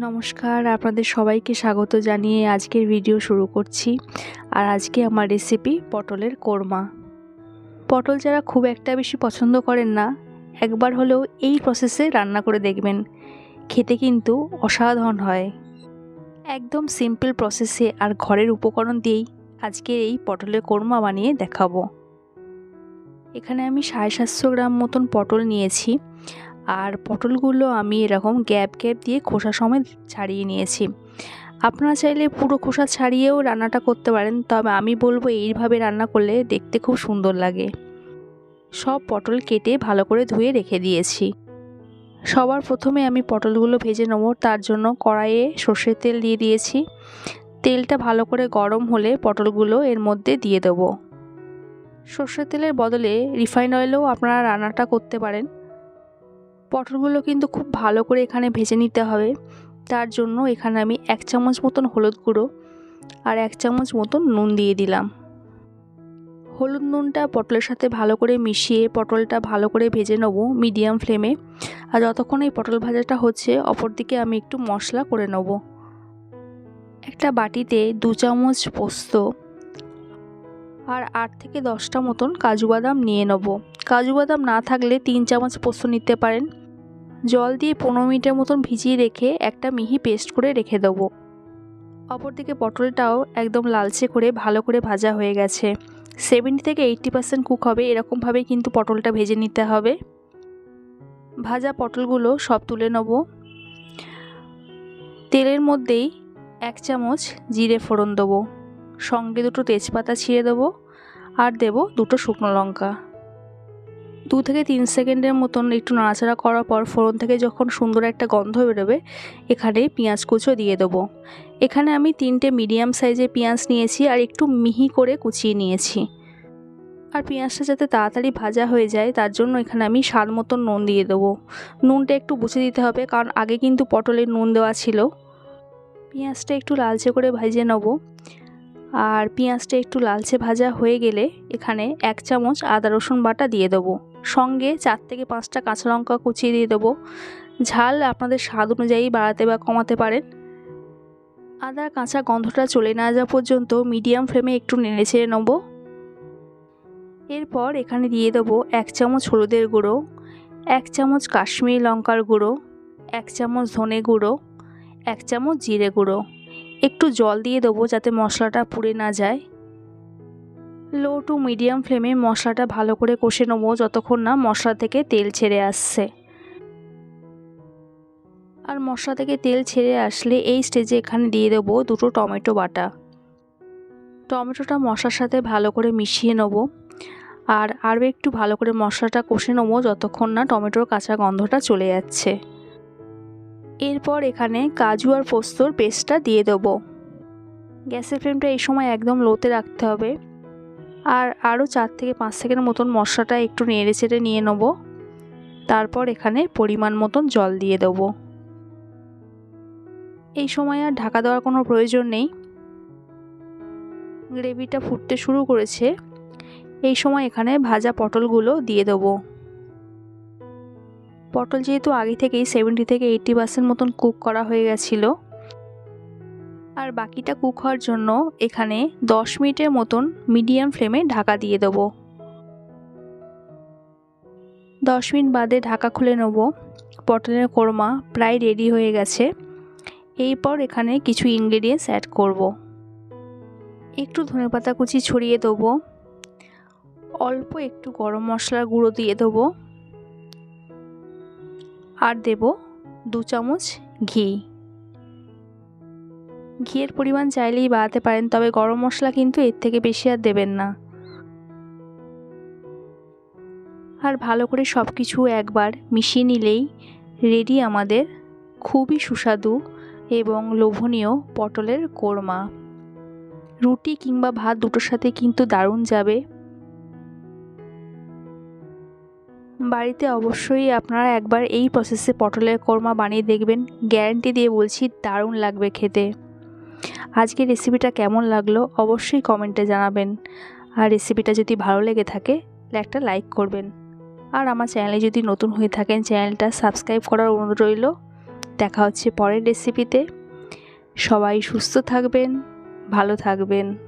নমস্কার, আপনাদের সবাইকে স্বাগত জানিয়ে আজকের ভিডিও শুরু করছি। আর আজকে আমার রেসিপি পটলের কোরমা। পটল যারা খুব একটা বেশি পছন্দ করেন না, একবার হলেও এই প্রসেসে রান্না করে দেখবেন। খেতে কিন্তু অসাধারণ হয়। একদম সিম্পল প্রসেসে আর ঘরের উপকরণ দিয়েই আজকের এই পটলের কোরমা বানিয়ে দেখাবো। এখানে আমি সাড়ে সাতশো গ্রাম মতন পটল নিয়েছি। আর পটলগুলো আমি এরকম গ্যাপ গ্যাপ দিয়ে খোসা সমেত ছাড়িয়ে নিয়েছি। আপনারা চাইলে পুরো খোসা ছাড়িয়েও রান্নাটা করতে পারেন, তবে আমি বলব এইভাবে রান্না করলে দেখতে খুব সুন্দর লাগে। সব পটল কেটে ভালো করে ধুয়ে রেখে দিয়েছি। সবার প্রথমে আমি পটলগুলো ভেজে নেব, তার জন্য কড়াইয়ে সর্ষের তেল দিয়ে দিয়েছি। তেলটা ভালো করে গরম হলে পটলগুলো এর মধ্যে দিয়ে দেবো। সর্ষের তেলের বদলে রিফাইন অয়েলেও আপনারা রান্নাটা করতে পারেন। পটলগুলো কিন্তু খুব ভালো করে এখানে ভেজে নিতে হবে। তার জন্য এখানে আমি এক চামচ মতন হলুদ গুঁড়ো আর এক চামচ মতন নুন দিয়ে দিলাম। হলুদ নুনটা পটলের সাথে ভালো করে মিশিয়ে পটলটা ভালো করে ভেজে নেব মিডিয়াম ফ্লেমে। আর যতক্ষণ এই পটল ভাজাটা হচ্ছে, অপরদিকে আমি একটু মশলা করে নেব। একটা বাটিতে দু চামচ পোস্ত আর আট থেকে দশটা মতন কাজু বাদাম নিয়ে নেব। কাজু বাদাম না থাকলে তিন চামচ পোস্ত নিতে পারেন। জল দিয়ে পনেরো মিনিটের মতন ভিজিয়ে রেখে একটা মিহি পেস্ট করে রেখে দেবো। অপরদিকে পটলটাও একদম লালচে করে ভালো করে ভাজা হয়ে গেছে। সেভেন্টি থেকে এইটটি পার্সেন্ট কুক হবে, এরকমভাবেই কিন্তু পটলটা ভেজে নিতে হবে। ভাজা পটলগুলো সব তুলে নেব। তেলের মধ্যেই এক চামচ জিরে ফোড়ন দেবো। সঙ্গে দুটো তেজপাতা ছিঁড়ে দেবো আর দেব দুটো শুকনো লঙ্কা। দু থেকে তিন সেকেন্ডের মতন একটু নাড়াচাড়া করার পর ফোড়ন থেকে যখন সুন্দর একটা গন্ধ বেরোবে, এখানে পেঁয়াজ কুচো দিয়ে দেবো। এখানে আমি তিনটে মিডিয়াম সাইজের পেঁয়াজ নিয়েছি আর একটু মিহি করে কুচিয়ে নিয়েছি। আর পেঁয়াজটা যাতে তাড়াতাড়ি ভাজা হয়ে যায়, তার জন্য এখানে আমি স্বাদ মতন নুন দিয়ে দেবো। নুনটা একটু বুঝে দিতে হবে, কারণ আগে কিন্তু পটলের নুন দেওয়া ছিল। পেঁয়াজটা একটু লালচে করে ভেজে নেব। আর পেঁয়াজটা একটু লালচে ভাজা হয়ে গেলে এখানে এক চামচ আদা, রসুন বাটা দিয়ে দেবো। সঙ্গে চার থেকে পাঁচটা কাঁচা লঙ্কা কুচিয়ে দিয়ে দেবো। ঝাল আপনাদের স্বাদ অনুযায়ী বাড়াতে বা কমাতে পারেন। আদার কাঁচা গন্ধটা চলে না যাওয়া পর্যন্ত মিডিয়াম ফ্লেমে একটু নেড়ে ছেড়ে নেব। এরপর এখানে দিয়ে দেবো এক চামচ হলুদের গুঁড়ো, এক চামচ কাশ্মীরি লঙ্কার গুঁড়ো, এক চামচ ধনে গুঁড়ো, এক চামচ জিরে গুঁড়ো। একটু জল দিয়ে দেবো যাতে মশলাটা পুড়ে না যায়। লো টু মিডিয়াম ফ্লেমে মশলাটা ভালো করে কষে নেব যতক্ষণ না মশলা থেকে তেল ছেড়ে আসছে। আর মশলা থেকে তেল ছেড়ে আসলে এই স্টেজে এখানে দিয়ে দেবো দুটো টমেটো বাটা। টমেটোটা মশলার সাথে ভালো করে মিশিয়ে নেব। আর আরও একটু ভালো করে মশলাটা কষে নেব যতক্ষণ না টমেটোর কাঁচা গন্ধটা চলে যাচ্ছে। এরপর এখানে কাজু আর পোস্তর পেস্টটা দিয়ে দেবো। গ্যাসের ফ্লেমটা এই সময় একদম লোতে রাখতে হবে। আর আরও চার থেকে পাঁচ সেকেন্ড মতন মশলাটা একটু নেড়ে চেড়ে নিয়ে নেব। তারপর এখানে পরিমাণ মতন জল দিয়ে দেবো। এই সময় আর ঢাকা দেওয়ার কোনো প্রয়োজন নেই। গ্রেভিটা ফুটতে শুরু করেছে। এই সময় এখানে ভাজা পটলগুলো দিয়ে দেবো। পটল যেহেতু আগে থেকেই সেভেন্টি থেকে এইট্টি পার্সেন্ট মতন কুক করা হয়ে গেছিল। আর বাকিটা কুক হওয়ার জন্য এখানে দশ মিনিটের মতন মিডিয়াম ফ্লেমে ঢাকা দিয়ে দেবো। দশ মিনিট বাদে ঢাকা খুলে নেব। পটলের কোরমা প্রায় রেডি হয়ে গেছে। এরপর এখানে কিছু ইনগ্রেডিয়েন্টস অ্যাড করব। একটু ধনেপাতা কুচি ছড়িয়ে দেবো। অল্প একটু গরম মশলার গুঁড়ো দিয়ে দেবো। আর দেব দু চামচ ঘি। ঘিয়ের পরিমাণ চাইলেই বাড়াতে পারেন, তবে গরম মশলা কিন্তু এর থেকে বেশি আর দেবেন না। আর ভালো করে সব কিছু একবার মিশিয়ে নিলেই রেডি আমাদের খুবই সুস্বাদু এবং লোভনীয় পটলের কোরমা। রুটি কিংবা ভাত দুটোর সাথে কিন্তু দারুণ যাবে। বাড়িতে অবশ্যই আপনারা একবার এই প্রসেসে পটলের কোরমা বানিয়ে দেখবেন। গ্যারান্টি দিয়ে বলছি দারুণ লাগবে খেতে। আজকে রেসিপিটা কেমন লাগল অবশ্যই কমেন্টে জানাবেন। আর রেসিপিটা যদি ভালো লেগে থাকে, একটা লাইক করবেন। আর আমার চ্যানেলে যদি নতুন হয়ে থাকেন চ্যানেলটা সাবস্ক্রাইব করার অনুরোধ রইল। দেখা হচ্ছে পরের রেসিপিতে সবাই সুস্থ থাকবেন, ভালো থাকবেন।